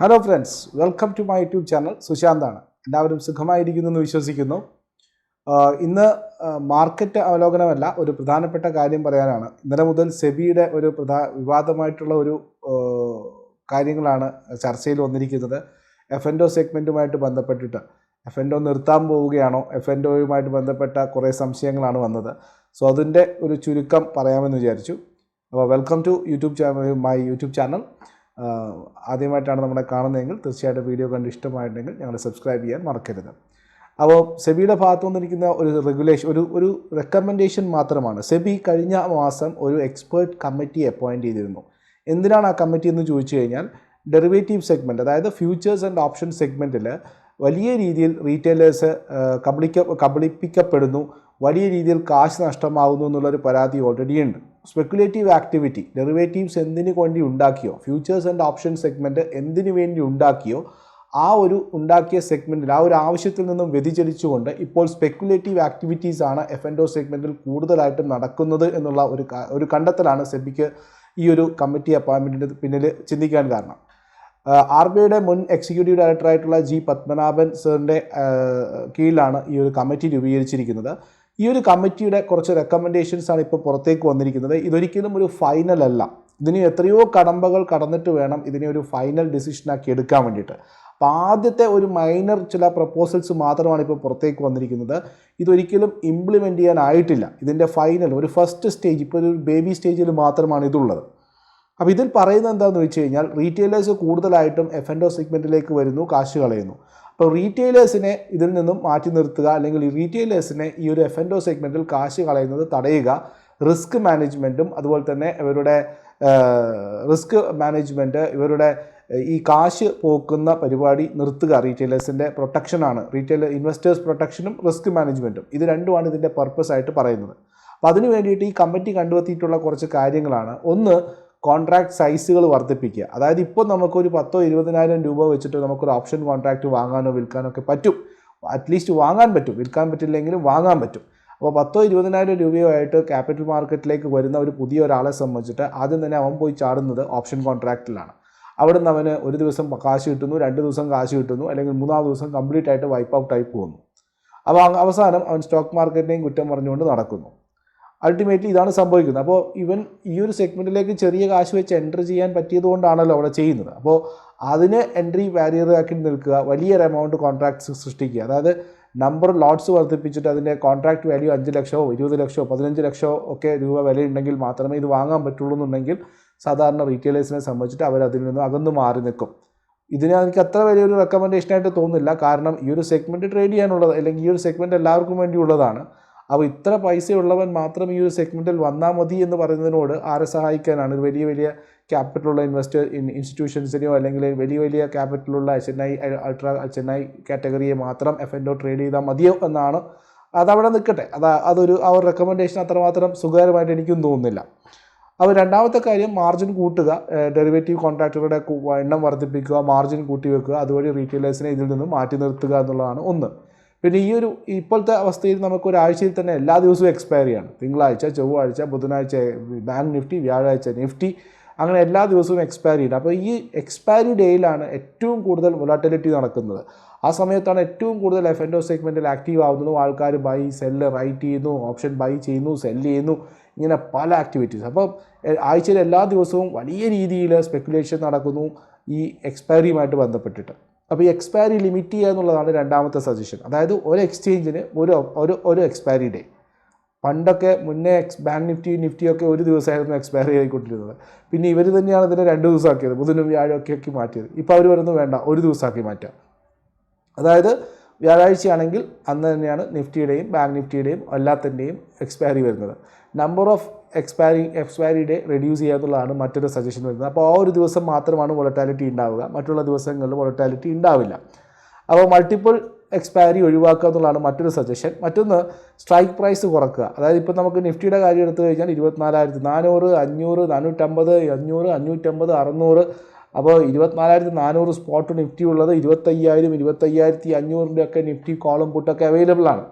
Hello friends welcome to my YouTube channel സുശാന്താണ് എല്ലാവരും സുഖമായിരിക്കുന്നു എന്ന് വിശ്വസിക്കുന്നു. ഇന്ന് മാർക്കറ്റ് അവലോകനമല്ല ഒരു പ്രധാനപ്പെട്ട കാര്യം പറയാനാണ്. ഇന്നലെ മുതൽ സെബിയുടെ ഒരു പ്രധാ വിവാദമായിട്ടുള്ള ഒരു കാര്യങ്ങളാണ് ചർച്ചയിൽ വന്നിരിക്കുന്നത്. എഫ് എൻ സെഗ്മെന്റുമായിട്ട് ബന്ധപ്പെട്ടിട്ട്. എഫ് എൻ നിർത്താൻ പോവുകയാണോ? എഫ് എൻഡോയുമായിട്ട് ബന്ധപ്പെട്ട കുറേ സംശയങ്ങളാണ് വന്നത്. സോ അതിന്റെ ഒരു ചുരുക്കം പറയാമെന്ന് വിചാരിച്ചു. അപ്പോൾ welcome to YouTube channel my YouTube channel ആദ്യമായിട്ടാണ് നമ്മളെ കാണുന്നതെങ്കിൽ തീർച്ചയായിട്ടും വീഡിയോ കണ്ട് ഇഷ്ടമായിട്ടുണ്ടെങ്കിൽ ഞങ്ങൾ സബ്സ്ക്രൈബ് ചെയ്യാൻ മറക്കരുത്. അപ്പോൾ സെബിയുടെ ഭാഗത്തു നിന്നിരിക്കുന്ന ഒരു റെഗുലേഷൻ ഒരു ഒരു റെക്കമെൻഡേഷൻ മാത്രമാണ്. സെബി കഴിഞ്ഞ മാസം ഒരു എക്സ്പേർട്ട് കമ്മിറ്റി അപ്പോയിന്റ് ചെയ്തിരുന്നു. എന്തിനാണ് ആ കമ്മിറ്റി എന്ന് ചോദിച്ചു കഴിഞ്ഞാൽ ഡെറിവേറ്റീവ് സെഗ്മെന്റ് അതായത് ഫ്യൂച്ചേഴ്സ് ആൻഡ് ഓപ്ഷൻ സെഗ്മെന്റിൽ വലിയ രീതിയിൽ റീറ്റെയിലേഴ്സ് കബളിക്ക കബളിപ്പിക്കപ്പെടുന്നു വലിയ രീതിയിൽ കാശ് നഷ്ടമാകുന്നു എന്നുള്ളൊരു പരാതി ഓൾറെഡി ഉണ്ട്. സ്പെക്കുലേറ്റീവ് ആക്ടിവിറ്റി ഡെറിവേറ്റീവ്സ് എന്തിനു വേണ്ടി ഉണ്ടാക്കിയോ ഫ്യൂച്ചേഴ്സ് ആൻഡ് ഓപ്ഷൻ സെഗ്മെന്റ് എന്തിനു വേണ്ടി ഉണ്ടാക്കിയോ ആ ഒരു ഉണ്ടാക്കിയ സെഗ്മെന്റിൽ ആ ഒരു ആവശ്യത്തിൽ നിന്നും വ്യതിചലിച്ചുകൊണ്ട് ഇപ്പോൾ സ്പെക്കുലേറ്റീവ് ആക്ടിവിറ്റീസ് ആണ് എഫ് എൻഡ് ഒ സെഗ്മെന്റിൽ കൂടുതലായിട്ടും നടക്കുന്നത് എന്നുള്ള ഒരു ഒരു കണ്ടെത്തലാണ് സെബിക്ക് ഈ ഒരു കമ്മിറ്റി അപ്പോയിൻമെന്റിന് പിന്നിൽ ചിന്തിക്കാൻ കാരണം. ആർ ബി ഐയുടെ മുൻ എക്സിക്യൂട്ടീവ് ഡയറക്ടറായിട്ടുള്ള ജി പത്മനാഭൻ സാറിന്റെ കീഴിലാണ് ഈ ഒരു കമ്മിറ്റി രൂപീകരിച്ചിരിക്കുന്നത്. ഈ ഒരു കമ്മിറ്റിയുടെ കുറച്ച് റെക്കമെൻഡേഷൻസ് ആണ് ഇപ്പോൾ പുറത്തേക്ക് വന്നിരിക്കുന്നത്. ഇതൊരിക്കലും ഒരു ഫൈനൽ അല്ല. ഇതിന് എത്രയോ കടമ്പകൾ കടന്നിട്ട് വേണം ഇതിനെ ഒരു ഫൈനൽ ഡിസിഷനാക്കി എടുക്കാൻ വേണ്ടിയിട്ട്. അപ്പോൾ ആദ്യത്തെ ഒരു മൈനർ ചില പ്രപ്പോസൽസ് മാത്രമാണ് ഇപ്പോൾ പുറത്തേക്ക് വന്നിരിക്കുന്നത്. ഇതൊരിക്കലും ഇംപ്ലിമെന്റ് ചെയ്യാനായിട്ടില്ല ഇതിന്റെ ഫൈനൽ ഒരു ഫസ്റ്റ് സ്റ്റേജ് ഇപ്പോൾ ഒരു ബേബി സ്റ്റേജിൽ മാത്രമാണ് ഇതുള്ളത്. അപ്പോൾ ഇതിൽ പറയുന്നത് എന്താണെന്ന് വെച്ച് കഴിഞ്ഞാൽ റീറ്റെയിലേഴ്സ് കൂടുതലായിട്ടും എഫ് എൻഡോ സെഗ്മെന്റിലേക്ക് വരുന്നു കാശ് കളയുന്നു. അപ്പോൾ റീറ്റെയിലേഴ്സിനെ ഇതിൽ നിന്നും മാറ്റി നിർത്തുക അല്ലെങ്കിൽ റീറ്റെയിലേഴ്സിനെ ഈ ഒരു എഫ് എൻ ഒ സെഗ്മെന്റിൽ കാശ് കളയുന്നത് തടയുക റിസ്ക് മാനേജ്മെന്റും അതുപോലെ തന്നെ ഇവരുടെ റിസ്ക് മാനേജ്മെന്റ് ഇവരുടെ ഈ കാശ് പോക്കുന്ന പരിപാടി നിർത്തുക റീറ്റെയിലേഴ്സിന്റെ പ്രൊട്ടക്ഷനാണ് റീറ്റെയിൽ ഇൻവെസ്റ്റേഴ്സ് പ്രൊട്ടക്ഷനും റിസ്ക് മാനേജ്മെന്റും ഇത് രണ്ടുമാണ് ഇതിന്റെ പർപ്പസ് ആയിട്ട് പറയുന്നത്. അപ്പോൾ അതിനു വേണ്ടിയിട്ട് ഈ കമ്മിറ്റി കണ്ടെത്തിയിട്ടുള്ള കുറച്ച് കാര്യങ്ങളാണ്. ഒന്ന് കോൺട്രാക്ട് സൈസുകൾ വർദ്ധിപ്പിക്കുക. അതായത് ഇപ്പോൾ നമുക്കൊരു പത്തോ ഇരുപതിനായിരം രൂപ വെച്ചിട്ട് നമുക്കൊരു ഓപ്ഷൻ കോൺട്രാക്റ്റ് വാങ്ങാനോ വിൽക്കാനോ ഒക്കെ പറ്റും അറ്റ്ലീസ്റ്റ് വാങ്ങാൻ പറ്റും. വിൽക്കാൻ പറ്റില്ലെങ്കിലും വാങ്ങാൻ പറ്റും. അപ്പോൾ പത്തോ ഇരുപതിനായിരം രൂപയോ ആയിട്ട് ക്യാപിറ്റൽ മാർക്കറ്റിലേക്ക് വരുന്ന ഒരു പുതിയ ഒരാളെ സംബന്ധിച്ചിട്ട് ആദ്യം തന്നെ അവൻ പോയി ചാടുന്നത് ഓപ്ഷൻ കോൺട്രാക്റ്റിലാണ് അവിടെ നിന്ന് അവന് ഒരു ദിവസം കാശ് കിട്ടുന്നു രണ്ട് ദിവസം കാശ് കിട്ടുന്നു അല്ലെങ്കിൽ മൂന്നാം ദിവസം കംപ്ലീറ്റ് ആയിട്ട് വൈപ്പ് ഔട്ട് ആയി പോകുന്നു. അപ്പോൾ അവസാനം അവൻ സ്റ്റോക്ക് മാർക്കറ്റിനെയും കുറ്റം പറഞ്ഞുകൊണ്ട് നടക്കുന്നു. അൾട്ടിമേറ്റ്ലി ഇതാണ് സംഭവിക്കുന്നത്. അപ്പോൾ ഇവൻ ഈ ഒരു സെഗ്മെന്റിലേക്ക് ചെറിയ കാശ് വെച്ച് എന്റർ ചെയ്യാൻ പറ്റിയതുകൊണ്ടാണല്ലോ അവിടെ ചെയ്യുന്നത്. അപ്പോൾ അതിന് എൻട്രി ബാരിയർ ആക്കി നിൽക്കുക വലിയൊരു എമൗണ്ട് കോൺട്രാക്ട്സ് സൃഷ്ടിക്കുക. അതായത് നമ്പർ ലോട്ട്സ് വർദ്ധിപ്പിച്ചിട്ട് അതിന്റെ കോൺട്രാക്ട് വാല്യൂ അഞ്ച് ലക്ഷമോ ഇരുപത് ലക്ഷമോ പതിനഞ്ച് ലക്ഷമോ ഒക്കെ രൂപ വിലയുണ്ടെങ്കിൽ മാത്രമേ ഇത് വാങ്ങാൻ പറ്റുള്ളൂ എന്നുണ്ടെങ്കിൽ സാധാരണ റീറ്റെയിലേഴ്സിനെ സംബന്ധിച്ചിട്ട് അവർ അതിൽ നിന്ന് അകന്നു മാറി നിൽക്കും. ഇതിന് എനിക്ക് അത്ര വലിയൊരു റെക്കമെൻഡേഷനായിട്ട് തോന്നുന്നില്ല. കാരണം ഈ ഒരു സെഗ്മെന്റ് ട്രേഡ് ചെയ്യാനുള്ളത് അല്ലെങ്കിൽ ഈ ഒരു സെഗ്മെന്റ് എല്ലാവർക്കും വേണ്ടിയുള്ളതാണ്. അപ്പോൾ ഇത്ര പൈസയുള്ളവൻ മാത്രം ഈ ഒരു സെഗ്മെന്റിൽ വന്നാൽ മതി എന്ന് പറയുന്നതിനോട് ആരെ സഹായിക്കാനാണ്? വലിയ വലിയ ക്യാപിറ്റലുള്ള ഇൻവെസ്റ്റർ ഇൻസ്റ്റിറ്റ്യൂഷൻസിനെയോ അല്ലെങ്കിൽ വലിയ വലിയ ക്യാപിറ്റലുള്ള ചെന്നൈ അൾട്രാ ചെന്നൈ കാറ്റഗറിയെ മാത്രം എഫ് എൻ ഒ ട്രേഡ് ചെയ്താൽ മതിയോ എന്നാണ് അതവിടെ നിൽക്കട്ടെ. അത് അതൊരു ആ ഒരു റെക്കമെൻഡേഷൻ അത്രമാത്രം സുഖകരമായിട്ട് എനിക്കും തോന്നുന്നില്ല. അപ്പോൾ രണ്ടാമത്തെ കാര്യം മാർജിൻ കൂട്ടുക. ഡെറിവേറ്റീവ് കോൺട്രാക്റ്റുകളുടെ എണ്ണം വർദ്ധിപ്പിക്കുക മാർജിൻ കൂട്ടി വെക്കുക അതുവഴി റീറ്റെയിലേഴ്സിനെ ഇതിൽ നിന്നും മാറ്റി നിർത്തുക എന്നുള്ളതാണ് ഒന്ന്. പിന്നെ ഈ ഒരു ഇപ്പോഴത്തെ അവസ്ഥയിൽ നമുക്ക് ഒരാഴ്ചയിൽ തന്നെ എല്ലാ ദിവസവും എക്സ്പയർ ചെയ്യണം. തിങ്കളാഴ്ച ചൊവ്വാഴ്ച ബുധനാഴ്ച ബാങ്ക് നിഫ്റ്റി വ്യാഴാഴ്ച നിഫ്റ്റി അങ്ങനെ എല്ലാ ദിവസവും എക്സ്പയർ ചെയ്യണം. അപ്പോൾ ഈ എക്സ്പയറി ഡേയിലാണ് ഏറ്റവും കൂടുതൽ വൊളാറ്റിലിറ്റി നടക്കുന്നത്. ആ സമയത്താണ് ഏറ്റവും കൂടുതൽ എഫ് എൻഡോ സെഗ്മെന്റിൽ ആക്റ്റീവ് ആവുന്നതും ആൾക്കാർ ബൈ സെല്ല് റൈറ്റ് ചെയ്യുന്നു ഓപ്ഷൻ ബൈ ചെയ്യുന്നു സെല്ല് ചെയ്യുന്നു ഇങ്ങനെ പല ആക്ടിവിറ്റീസ് അപ്പോൾ ആഴ്ചയിൽ എല്ലാ ദിവസവും വലിയ രീതിയിൽ സ്പെക്കുലേഷൻ നടക്കുന്നു ഈ എക്സ്പയറിയുമായിട്ട് ബന്ധപ്പെട്ടിട്ട്. അപ്പോൾ ഈ എക്സ്പയറി ലിമിറ്റ് ചെയ്യുക എന്നുള്ളതാണ് രണ്ടാമത്തെ സജഷൻ അതായത് ഒരു എക്സ്ചേഞ്ചിന് ഒരു ഒരു ഒരു എക്സ്പയറി ഡേ പണ്ടൊക്കെ മുന്നേ എക്സ് ബാങ്ക് നിഫ്റ്റി നിഫ്റ്റിയൊക്കെ ഒരു ദിവസമായിരുന്നു എക്സ്പയറി ആയിക്കൊണ്ടിരുന്നത്. പിന്നെ ഇവർ തന്നെയാണ് ഇതിനെ രണ്ട് ദിവസമാക്കിയത്. ബുധനും വ്യാഴമൊക്കെ ആക്കി മാറ്റിയത്. ഇപ്പോൾ അവർ വരുന്നു വേണ്ട ഒരു ദിവസമാക്കി മാറ്റാം. അതായത് വ്യാഴാഴ്ചയാണെങ്കിൽ അന്ന് തന്നെയാണ് നിഫ്റ്റിയുടെയും ബാങ്ക് നിഫ്റ്റിയുടെയും എല്ലാത്തിന്റെയും എക്സ്പയറി വരുന്നത്. Number of expiry expiry day reduce ചെയ്യുക എന്നുള്ളതാണ് മറ്റൊരു സജഷൻ വരുന്നത്. അപ്പോൾ ആ ഒരു ദിവസം മാത്രമാണ് വൊളറ്റാലിറ്റി ഉണ്ടാവുക. മറ്റുള്ള ദിവസങ്ങളിൽ വൊളറ്റാലിറ്റി ഉണ്ടാവില്ല. അപ്പോൾ മൾട്ടിപ്പിൾ എക്സ്പയറി ഒഴിവാക്കുക എന്നുള്ളതാണ് മറ്റൊരു സജഷൻ മറ്റൊന്ന് സ്ട്രൈക്ക് പ്രൈസ് കുറക്കുക. അതായത് ഇപ്പോൾ നമുക്ക് നിഫ്റ്റിയുടെ കാര്യം എടുത്തു കഴിഞ്ഞാൽ ഇരുപത്തിനാലായിരത്തി നാനൂറ് അഞ്ഞൂറ് നാനൂറ്റമ്പത് അഞ്ഞൂറ് അഞ്ഞൂറ്റമ്പത് അറുന്നൂറ്. അപ്പോൾ ഇരുപത്തിനാലായിരത്തി നാനൂറ് സ്പോട്ട് നിഫ്റ്റി ഉള്ളത് ഇരുപത്തയ്യായിരം ഇരുപത്തയ്യായിരത്തി അഞ്ഞൂറിന്റെ ഒക്കെ നിഫ്റ്റി കോളം പുട്ടൊക്കെ അവൈലബിൾ ആണ്.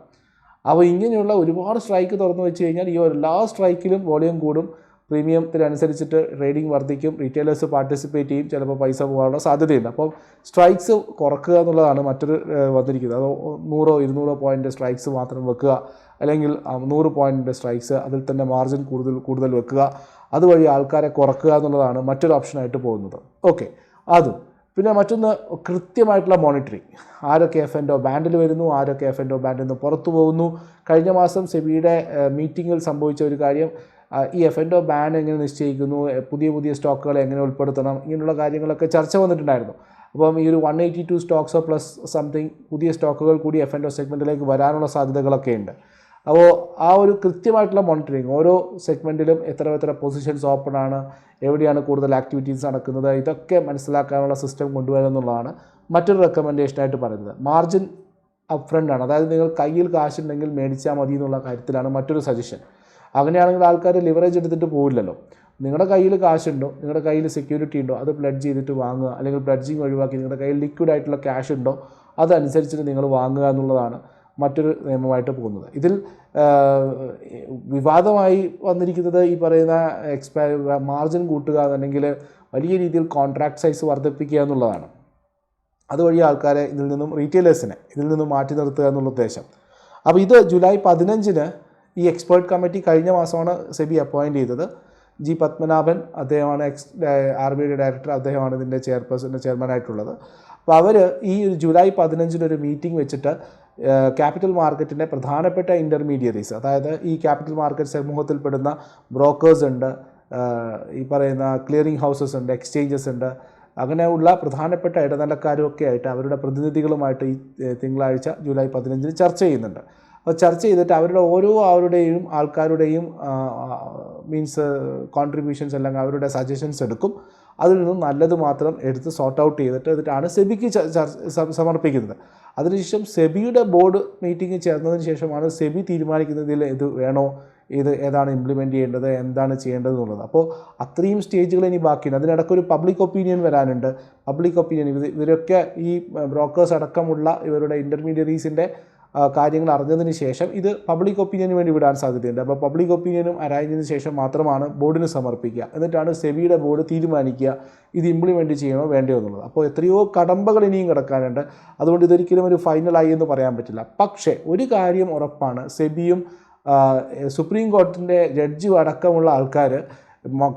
അപ്പോൾ ഇങ്ങനെയുള്ള ഒരുപാട് സ്ട്രൈക്ക് തുറന്നു വെച്ച് കഴിഞ്ഞാൽ ഈ എല്ലാ സ്ട്രൈക്കിലും വോളിയം കൂടും. പ്രീമിയത്തിനനുസരിച്ചിട്ട് ട്രേഡിംഗ് വർദ്ധിക്കും. റീറ്റെയിലേഴ്സ് പാർട്ടിസിപ്പേറ്റ് ചെയ്യും. ചിലപ്പോൾ പൈസ പോകാനുള്ള സാധ്യതയുണ്ട്. അപ്പോൾ സ്ട്രൈക്സ് കുറക്കുക എന്നുള്ളതാണ് മറ്റൊരു വന്നിരിക്കുന്നത്. അത് നൂറോ ഇരുന്നൂറോ പോയിന്റ് സ്ട്രൈക്സ് മാത്രം വെക്കുക. അല്ലെങ്കിൽ നൂറ് പോയിന്റ് സ്ട്രൈക്സ് അതിൽ തന്നെ മാർജിൻ കൂടുതൽ കൂടുതൽ വെക്കുക. അതുവഴി ആൾക്കാരെ കുറക്കുക എന്നുള്ളതാണ് മറ്റൊരു ഓപ്ഷനായിട്ട് പോകുന്നത്. ഓക്കെ അതും പിന്നെ മറ്റൊന്ന് കൃത്യമായിട്ടുള്ള മോണിറ്ററിങ് ആരൊക്കെ എഫ് എൻഡോ ബാൻഡിൽ വരുന്നു ആരൊക്കെ എഫ് എൻഡോ ബാൻഡിൽ നിന്ന് പുറത്തു പോകുന്നു. കഴിഞ്ഞ മാസം സെബിയുടെ മീറ്റിങ്ങിൽ സംഭവിച്ച ഒരു കാര്യം ഈ എഫ് എൻഡോ ബാൻഡ് ബാൻ എങ്ങനെ നിശ്ചയിക്കുന്നു പുതിയ പുതിയ സ്റ്റോക്കുകൾ എങ്ങനെ ഉൾപ്പെടുത്തണം ഇങ്ങനെയുള്ള കാര്യങ്ങളൊക്കെ ചർച്ച വന്നിട്ടുണ്ടായിരുന്നു. അപ്പം ഈ ഒരു വൺ എയ്റ്റി ടു സ്റ്റോക്സോ പ്ലസ് സംതിങ് പുതിയ സ്റ്റോക്കുകൾ കൂടി എഫ് എൻഡോ സെഗ്മെന്റിലേക്ക് വരാനുള്ള സാധ്യതകളൊക്കെ ഉണ്ട്. അപ്പോൾ ആ ഒരു കൃത്യമായിട്ടുള്ള മോണിറ്ററിങ് ഓരോ സെഗ്മെന്റിലും എത്ര എത്ര പൊസിഷൻസ് ഓപ്പൺ ആണ് എവിടെയാണ് കൂടുതൽ ആക്ടിവിറ്റീസ് നടക്കുന്നത് ഇതൊക്കെ മനസ്സിലാക്കാനുള്ള സിസ്റ്റം കൊണ്ടുവരിക എന്നുള്ളതാണ് മറ്റൊരു റെക്കമെൻഡേഷനായിട്ട് പറയുന്നത്. മാർജിൻ അപ് ഫ്രണ്ട് ആണ്. അതായത് നിങ്ങൾ കയ്യിൽ കാശുണ്ടെങ്കിൽ മേടിച്ചാൽ മതി എന്നുള്ള കാര്യത്തിലാണ് മറ്റൊരു സജഷൻ അങ്ങനെയാണെങ്കിൽ ആൾക്കാർ ലിവറേജ് എടുത്തിട്ട് പോവില്ലല്ലോ. നിങ്ങളുടെ കയ്യിൽ കാശുണ്ടോ? നിങ്ങളുടെ കയ്യിൽ സെക്യൂരിറ്റി ഉണ്ടോ? അത് പ്ലഡ്ജ് ചെയ്തിട്ട് വാങ്ങുക അല്ലെങ്കിൽ പ്ലഡ്ജിങ് ഒഴിവാക്കി നിങ്ങളുടെ കയ്യിൽ ലിക്വിഡ് ആയിട്ടുള്ള ക്യാഷ് ഉണ്ടോ? അതനുസരിച്ചിട്ട് നിങ്ങൾ വാങ്ങുക എന്നുള്ളതാണ്. മറ്റൊരു നിയമമായിട്ട് പോകുന്നത്. ഇതിൽ വിവാദമായി വന്നിരിക്കുന്നത് ഈ പറയുന്ന എക്സ്പയർ മാർജിൻ കൂട്ടുക അല്ലെങ്കിൽ വലിയ രീതിയിൽ കോൺട്രാക്ട് സൈസ് വർദ്ധിപ്പിക്കുക എന്നുള്ളതാണ്. അതുവഴി ആൾക്കാരെ ഇതിൽ നിന്നും റീറ്റെയിലേഴ്സിനെ ഇതിൽ നിന്നും മാറ്റി നിർത്തുക എന്നുള്ള ഉദ്ദേശം. അപ്പോൾ ഇത് ജൂലൈ പതിനഞ്ചിന് ഈ എക്സ്പേർട്ട് കമ്മിറ്റി കഴിഞ്ഞ മാസമാണ് സെബി അപ്പോയിന്റ് ചെയ്തത്. ജി പത്മനാഭൻ അദ്ദേഹമാണ് എക്സ് ആർ ബി ഐയുടെ ഡയറക്ടർ അദ്ദേഹമാണ് ഇതിന്റെ ചെയർപേഴ്സൺ ചെയർമാനായിട്ടുള്ളത് അപ്പോൾ അവർ ഈ ജൂലൈ പതിനഞ്ചിനൊരു മീറ്റിംഗ് വെച്ചിട്ട് ക്യാപിറ്റൽ മാർക്കറ്റിന്റെ പ്രധാനപ്പെട്ട ഇന്റർമീഡിയറീസ് അതായത് ഈ ക്യാപിറ്റൽ മാർക്കറ്റ് സമൂഹത്തിൽപ്പെടുന്ന ബ്രോക്കേഴ്സ് ഉണ്ട് ഈ പറയുന്ന ക്ലിയറിംഗ് ഹൗസസ് ഉണ്ട് എക്സ്ചേഞ്ചസ് ഉണ്ട് അങ്ങനെയുള്ള പ്രധാനപ്പെട്ട ഇടനിലക്കാരും ഒക്കെ ആയിട്ട് അവരുടെ പ്രതിനിധികളുമായിട്ട് ഈ തിങ്കളാഴ്ച ജൂലൈ പതിനഞ്ചിന് ചർച്ച ചെയ്യുന്നുണ്ട്. അപ്പോൾ ചർച്ച ചെയ്തിട്ട് അവരുടെ ഓരോ അവരുടെയും ആൾക്കാരുടെയും മീൻസ് കോൺട്രിബ്യൂഷൻസ് അല്ലെങ്കിൽ അവരുടെ സജഷൻസ് എടുക്കും. അതിൽ നിന്നും നല്ലത് മാത്രം എടുത്ത് സോർട്ട് ഔട്ട് ചെയ്തിട്ട് എന്നിട്ടാണ് സെബിക്ക് സമർപ്പിക്കുന്നത്. അതിനുശേഷം സെബിയുടെ ബോർഡ് മീറ്റിംഗ് ചേർന്നതിന് ശേഷമാണ് സെബി തീരുമാനിക്കുന്നതിൽ ഇത് വേണോ ഇത് ഏതാണ് ഇംപ്ലിമെന്റ് ചെയ്യേണ്ടത് എന്താണ് ചെയ്യേണ്ടത് എന്നുള്ളത് അപ്പോൾ അത്രയും സ്റ്റേജുകൾ ഇനി ബാക്കിയുണ്ട്. അതിനിടയ്ക്ക് ഒരു പബ്ലിക് ഒപ്പീനിയൻ വരാനുണ്ട്. പബ്ലിക് ഒപ്പീനിയൻ ഇവരൊക്കെ ഈ ബ്രോക്കേഴ്സ് അടക്കമുള്ള ഇവരുടെ ഇന്റർമീഡിയറീസിന്റെ കാര്യങ്ങൾ അറിഞ്ഞതിന് ശേഷം ഇത് പബ്ലിക് ഒപ്പീനിയന് വേണ്ടി വിടാൻ സാധ്യതയുണ്ട്. അപ്പോൾ പബ്ലിക് ഒപ്പീനിയനും അറിഞ്ഞതിന് ശേഷം മാത്രമാണ് ബോർഡിന് സമർപ്പിക്കുക. എന്നിട്ടാണ് സെബിയുടെ ബോർഡ് തീരുമാനിക്കുക ഇത് ഇംപ്ലിമെന്റ് ചെയ്യണോ വേണ്ടയോ എന്നുള്ളത്. അപ്പോൾ എത്രയോ കടമ്പകൾ ഇനിയും കിടക്കാനുണ്ട്. അതുകൊണ്ട് ഇതൊരിക്കലും ഒരു ഫൈനലായി എന്ന് പറയാൻ പറ്റില്ല. പക്ഷേ ഒരു കാര്യം ഉറപ്പാണ്. സെബിയും സുപ്രീം കോടതിന്റെ ജഡ്ജും അടക്കമുള്ള ആൾക്കാർ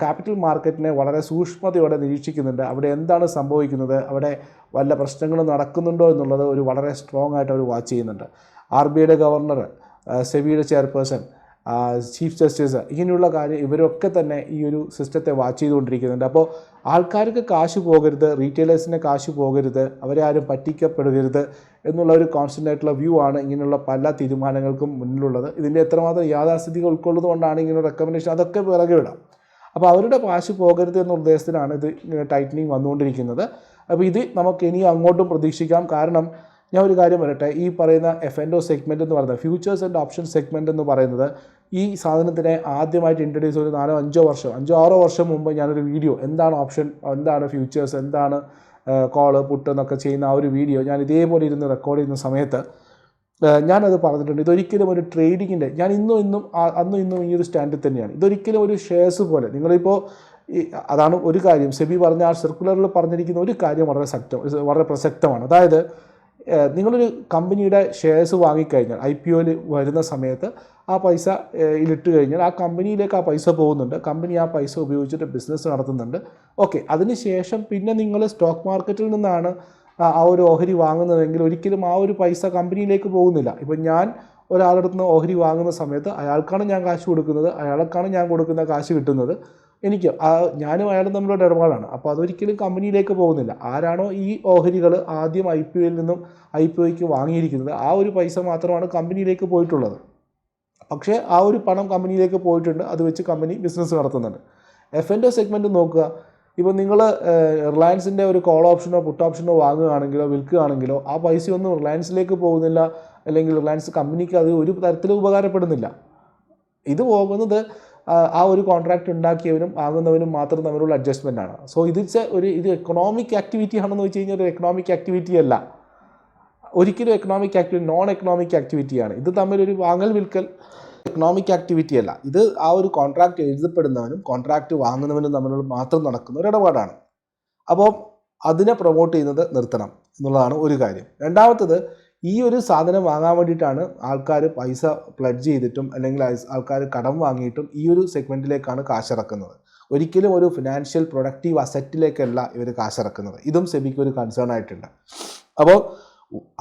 ക്യാപിറ്റൽ മാർക്കറ്റിനെ വളരെ സൂക്ഷ്മതയോടെ നിരീക്ഷിക്കുന്നുണ്ട്. അവിടെ എന്താണ് സംഭവിക്കുന്നത്? അവിടെ വല്ല പ്രശ്നങ്ങളും നടക്കുന്നുണ്ടോ എന്നുള്ളത് ഒരു വളരെ സ്ട്രോങ് ആയിട്ട് അവർ വാച്ച് ചെയ്യുന്നുണ്ട് ആർ ബി ഐയുടെ ഗവർണർ സെബിയുടെ ചെയർപേഴ്സൺ ചീഫ് ജസ്റ്റിസ് ഇങ്ങനെയുള്ള കാര്യം ഇവരൊക്കെ തന്നെ ഈ ഒരു സിസ്റ്റത്തെ വാച്ച് ചെയ്തുകൊണ്ടിരിക്കുന്നുണ്ട്. അപ്പോൾ ആൾക്കാർക്ക് കാശ് പോകരുത് റീറ്റെയിലേഴ്സിന് കാശ് പോകരുത് അവരെ ആരും പറ്റിക്കപ്പെടരുത് എന്നുള്ള ഒരു കോൺസ്റ്റന്റ് ആയിട്ടുള്ള വ്യൂ ആണ് ഇങ്ങനെയുള്ള പല തീരുമാനങ്ങൾക്കും മുന്നിലുള്ളത്. ഇതിന്റെ എത്രമാത്രം യാഥാസ്ഥിതിക ഉൾക്കൊള്ളുന്നതുകൊണ്ടാണ് ഇങ്ങനെ റെക്കമെൻഡേഷൻ അതൊക്കെ പിറകെ വിടാം. അപ്പോൾ അവരുടെ പാശ് പോകരുത് എന്ന ഉദ്ദേശത്തിലാണ് ഇത് ടൈറ്റനിങ് വന്നുകൊണ്ടിരിക്കുന്നത്. അപ്പോൾ ഇത് നമുക്ക് ഇനി അങ്ങോട്ടും പ്രതീക്ഷിക്കാം. കാരണം ഞാൻ ഒരു കാര്യം പറയട്ടെ ഈ പറയുന്ന എഫ് എൻ ഒ സെഗ്മെന്റ് എന്ന് പറയുന്നത് ഫ്യൂച്ചേഴ്സ് ആൻഡ് ഓപ്ഷൻ സെഗ്മെന്റ് എന്ന് പറയുന്നത് ഈ സാധനത്തിനെ ആദ്യമായിട്ട് ഇൻട്രൊഡ്യൂസ് ഒരു നാലോ അഞ്ചോ വർഷം അഞ്ചോ ആറോ വർഷം മുമ്പ് ഞാനൊരു വീഡിയോ എന്താണ് ഓപ്ഷൻ എന്താണ് ഫ്യൂച്ചേഴ്സ് എന്താണ് കോൾ പുട്ട് എന്നൊക്കെ ചെയ്യുന്ന ആ ഒരു വീഡിയോ ഞാൻ ഇതേപോലെ ഇരുന്ന് റെക്കോർഡ് ചെയ്യുന്ന സമയത്ത് ഞാനത് പറഞ്ഞിട്ടുണ്ട്. ഇതൊരിക്കലും ഒരു ട്രേഡിങ്ങിന്റെ ഞാൻ ഇന്നും ഇന്നും അന്നും ഇന്നും ഈ ഒരു സ്റ്റാൻഡിൽ തന്നെയാണ്. ഇതൊരിക്കലും ഒരു ഷെയർസ് പോലെ. നിങ്ങളിപ്പോൾ ഈ അതാണ് ഒരു കാര്യം. സെബി പറഞ്ഞ ആ സർക്കുലറിൽ പറഞ്ഞിരിക്കുന്ന ഒരു കാര്യം വളരെ സക്തം വളരെ പ്രസക്തമാണ്. അതായത് നിങ്ങളൊരു കമ്പനിയുടെ ഷെയർസ് വാങ്ങിക്കഴിഞ്ഞാൽ ഐ പി ഒയിൽ വരുന്ന സമയത്ത് ആ പൈസ ഇലിട്ട് കഴിഞ്ഞാൽ ആ കമ്പനിയിലേക്ക് ആ പൈസ പോകുന്നുണ്ട്. കമ്പനി ആ പൈസ ഉപയോഗിച്ചിട്ട് ബിസിനസ് നടത്തുന്നുണ്ട്. ഓക്കെ അതിന് ശേഷം പിന്നെ നിങ്ങൾ സ്റ്റോക്ക് മാർക്കറ്റിൽ നിന്നാണ് ആ ഒരു ഓഹരി വാങ്ങുന്നതെങ്കിൽ ഒരിക്കലും ആ ഒരു പൈസ കമ്പനിയിലേക്ക് പോകുന്നില്ല. ഇപ്പം ഞാൻ ഒരാളുടെ നിന്ന് ഓഹരി വാങ്ങുന്ന സമയത്ത് അയാൾക്കാണ് ഞാൻ കാശ് കൊടുക്കുന്നത് അയാൾക്കാണ് ഞാൻ കൊടുക്കുന്ന കാശ് കിട്ടുന്നത്. എനിക്ക് ഞാനും അയാളും തമ്മിലുള്ള ഇടപാടാണ്. അപ്പോൾ അതൊരിക്കലും കമ്പനിയിലേക്ക് പോകുന്നില്ല. ആരാണോ ഈ ഓഹരികൾ ആദ്യം ഐ പി ഒയിൽ നിന്നും ഐ പി ഒയ്ക്ക് വാങ്ങിയിരിക്കുന്നത് ആ ഒരു പൈസ മാത്രമാണ് കമ്പനിയിലേക്ക് പോയിട്ടുള്ളത്. പക്ഷേ ആ ഒരു പണം കമ്പനിയിലേക്ക് പോയിട്ടുണ്ട്. അത് വെച്ച് കമ്പനി ബിസിനസ് നടത്തുന്നുണ്ട്. എഫ് എന്റെ സെഗ്മെന്റ് നോക്കുക. ഇപ്പോൾ നിങ്ങൾ റിലയൻസിന്റെ ഒരു കോൾ ഓപ്ഷനോ പുട്ട് ഓപ്ഷനോ വാങ്ങുകയാണെങ്കിലോ വിൽക്കുകയാണെങ്കിലോ ആ പൈസ ഒന്നും റിലയൻസിലേക്ക് പോകുന്നില്ല. അല്ലെങ്കിൽ റിലയൻസ് കമ്പനിക്ക് അത് ഒരു തരത്തിലും ഉപകാരപ്പെടുന്നില്ല. ഇത് പോകുന്നത് ആ, ഒരു കോൺട്രാക്റ്റ് ഉണ്ടാക്കിയവനും വാങ്ങുന്നവനും മാത്രം തമ്മിലുള്ള അഡ്ജസ്റ്റ്മെന്റ് ആണ്. സോ ഇതിച്ച് ഒരു ഇത് എക്കണോമിക് ആക്ടിവിറ്റി ആണെന്ന് വെച്ച് കഴിഞ്ഞാൽ ഒരു എക്കണോമിക് ആക്ടിവിറ്റി അല്ല. ഒരിക്കലും എക്കണോമിക് ആക്ടിവിറ്റി നോൺ എക്കണോമിക് ആക്ടിവിറ്റിയാണ് ഇത് തമ്മിലൊരു വാങ്ങൽ വിൽക്കൽ എക്കണോമിക് ആക്ടിവിറ്റി അല്ല. ഇത് ആ ഒരു കോൺട്രാക്ട് എഴുതപ്പെടുന്നവനും കോൺട്രാക്ട് വാങ്ങുന്നവനും തമ്മിൽ മാത്രം നടക്കുന്ന ഒരു ഇടപാടാണ്. അപ്പോൾ അതിനെ പ്രൊമോട്ട് ചെയ്യുന്നത് നിർത്തണം എന്നുള്ളതാണ് ഒരു കാര്യം. രണ്ടാമത്തത് ഈ ഒരു സാധനം വാങ്ങാൻ വേണ്ടിയിട്ടാണ് ആൾക്കാർ പൈസ പ്ലഡ്ജ് ചെയ്തിട്ടും അല്ലെങ്കിൽ ആൾക്കാർ കടം വാങ്ങിയിട്ടും ഈ ഒരു സെഗ്മെന്റിലേക്കാണ് കാശിറക്കുന്നത്. ഒരിക്കലും ഒരു ഫിനാൻഷ്യൽ പ്രൊഡക്റ്റീവ് അസറ്റിലേക്കല്ല ഇവർ കാശിറക്കുന്നത്. ഇതും സെബിക്ക് ഒരു കൺസേൺ ആയിട്ടുണ്ട്. അപ്പോൾ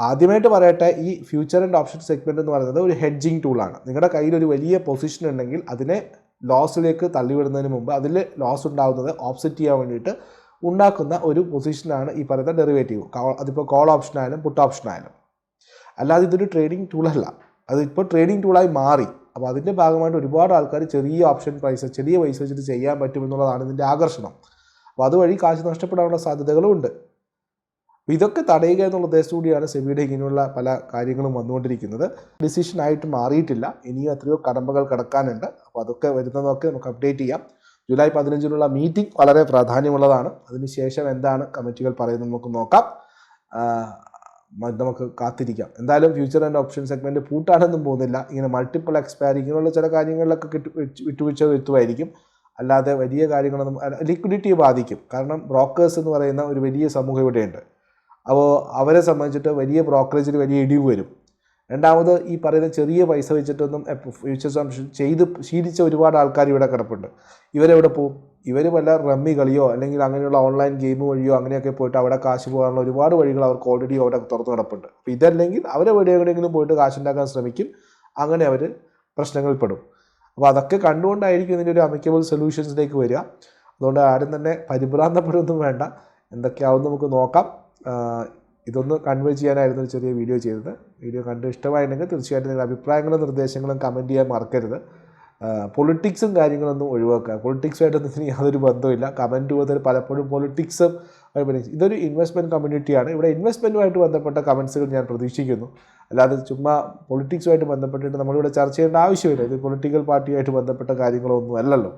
ആദ്യമായിട്ട് പറയട്ടെ ഈ ഫ്യൂച്ചർ ആൻഡ് ഓപ്ഷൻ സെഗ്മെന്റ് എന്ന് പറയുന്നത് ഒരു ഹെഡ്ജിങ് ടൂളാണ് നിങ്ങളുടെ കയ്യിൽ ഒരു വലിയ പൊസിഷൻ ഉണ്ടെങ്കിൽ അതിനെ ലോസിലേക്ക് തള്ളിവിടുന്നതിന് മുമ്പ് അതിൽ ലോസ് ഉണ്ടാകുന്നത് ഓപ്സെറ്റ് ചെയ്യാൻ വേണ്ടിയിട്ട് ഉണ്ടാക്കുന്ന ഒരു പൊസിഷനാണ് ഈ പറയുന്ന ഡെറിവേറ്റീവ് അതിപ്പോൾ കോൾ ഓപ്ഷൻ ആയാലും പുട്ട് ഓപ്ഷൻ ആയാലും. അല്ലാതെ ഇതൊരു ട്രേഡിംഗ് ടൂളല്ല അതിപ്പോൾ ട്രേഡിംഗ് ടൂളായി മാറി. അപ്പോൾ അതിന്റെ ഭാഗമായിട്ട് ഒരുപാട് ആൾക്കാർ ചെറിയ ഓപ്ഷൻ പ്രൈസ് ചെറിയ പൈസ വെച്ചിട്ട് ചെയ്യാൻ പറ്റുമെന്നുള്ളതാണ് ഇതിന്റെ ആകർഷണം. അപ്പോൾ അതുവഴി കാശ് നഷ്ടപ്പെടാനുള്ള സാധ്യതകളും ഉണ്ട്. ഇതൊക്കെ തടയുക എന്നുള്ള ഉദ്ദേശത്തോടെയാണ് സെബിയുടെ ഇങ്ങനെയുള്ള പല കാര്യങ്ങളും വന്നുകൊണ്ടിരിക്കുന്നത്. ഡിസിഷൻ ആയിട്ട് മാറിയിട്ടില്ല. ഇനിയും എത്രയോ കടമ്പകൾ കിടക്കാനുണ്ട്. അപ്പോൾ അതൊക്കെ വരുന്നതൊക്കെ നമുക്ക് അപ്ഡേറ്റ് ചെയ്യാം. ജൂലൈ പതിനഞ്ചിനുള്ള മീറ്റിംഗ് വളരെ പ്രാധാന്യമുള്ളതാണ്. അതിനുശേഷം എന്താണ് കമ്മിറ്റികൾ പറയുന്നത് നമുക്ക് നോക്കാം. നമുക്ക് കാത്തിരിക്കാം. എന്തായാലും ഫ്യൂച്ചർ ആൻഡ് ഓപ്ഷൻ സെഗ്മെന്റ് പൂട്ടാനൊന്നും പോകുന്നില്ല. ഇങ്ങനെ മൾട്ടിപ്പിൾ എക്സ്പയറി ഇങ്ങനെയുള്ള ചില കാര്യങ്ങളിലൊക്കെ കിട്ടു വിട്ട് വിട്ടുവീഴ്ച വരുത്തുമായിരിക്കും. അല്ലാതെ വലിയ കാര്യങ്ങളൊന്നും ലിക്വിഡിറ്റിയെ ബാധിക്കും. കാരണം ബ്രോക്കേഴ്സ് എന്ന് പറയുന്ന ഒരു വലിയ സമൂഹം ഇവിടെയുണ്ട്. അപ്പോൾ അവരെ സംബന്ധിച്ചിട്ട് വലിയ ബ്രോക്കറേജിൽ വലിയ ഇടിവ് വരും. രണ്ടാമത് ഈ പറയുന്ന ചെറിയ പൈസ വെച്ചിട്ടൊന്നും ഫ്യൂച്ചേഴ്സ് ഓപ്ഷൻ ചെയ്ത് ശീലിച്ച ഒരുപാട് ആൾക്കാർ ഇവിടെ കിടപ്പുണ്ട്. ഇവരെവിടെ പോകും ഇവർ വല്ല റമ്മി കളിയോ അല്ലെങ്കിൽ അങ്ങനെയുള്ള ഓൺലൈൻ ഗെയിം വഴിയോ അങ്ങനെയൊക്കെ പോയിട്ട് അവിടെ കാശ് പോകാനുള്ള ഒരുപാട് വഴികൾ അവർക്ക് ഓൾറെഡി അവിടെ തുറന്നു കിടപ്പുണ്ട്. അപ്പോൾ ഇതല്ലെങ്കിൽ അവരെ എവിടെയെങ്കിലും പോയിട്ട് കാശുണ്ടാക്കാൻ ശ്രമിക്കും. അങ്ങനെ അവർ പ്രശ്നങ്ങളിൽ പെടും. അപ്പോൾ അതൊക്കെ കണ്ടുകൊണ്ടായിരിക്കും ഇതിന്റെ ഒരു അമിക്കബിൾ സൊല്യൂഷൻസിലേക്ക് വരിക. അതുകൊണ്ട് ആരും തന്നെ പരിഭ്രാന്തപ്പെടുന്നതും വേണ്ട. എന്തൊക്കെയാവും നമുക്ക് നോക്കാം. ഇതൊന്ന് കൺവേ ചെയ്യാനായിരുന്നു ഒരു ചെറിയ വീഡിയോ ചെയ്തത്. വീഡിയോ കണ്ട് ഇഷ്ടമായിട്ടുണ്ടെങ്കിൽ തീർച്ചയായിട്ടും നിങ്ങളുടെ അഭിപ്രായങ്ങളും നിർദ്ദേശങ്ങളും കമന്റ് ചെയ്യാൻ മറക്കരുത്. പൊളിറ്റിക്സും കാര്യങ്ങളൊന്നും ഒഴിവാക്കുക. പൊളിറ്റിക്സുമായിട്ടൊന്നും ഇതിന് യാതൊരു ബന്ധമില്ല കമന്റ് മുതൽ പലപ്പോഴും പൊളിറ്റിക്സും ഇതൊരു ഇൻവെസ്റ്റ്മെന്റ് കമ്മ്യൂണിറ്റിയാണ് ഇവിടെ ഇൻവെസ്റ്റ്മെന്റുമായിട്ട് ബന്ധപ്പെട്ട കമൻസുകൾ ഞാൻ പ്രതീക്ഷിക്കുന്നു. അല്ലാതെ ചുമ്മാ പൊളിറ്റിക്സുമായിട്ട് ബന്ധപ്പെട്ടിട്ട് നമ്മളിവിടെ ചർച്ച ചെയ്യേണ്ട ആവശ്യമില്ല. ഇത് പൊളിറ്റിക്കൽ പാർട്ടിയുമായിട്ട് ബന്ധപ്പെട്ട കാര്യങ്ങളൊന്നും അല്ലല്ലോ.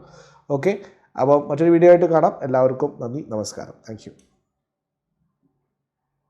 ഓക്കെ അപ്പോൾ മറ്റൊരു വീഡിയോ ആയിട്ട് കാണാം. എല്ലാവർക്കും നന്ദി. നമസ്കാരം. താങ്ക്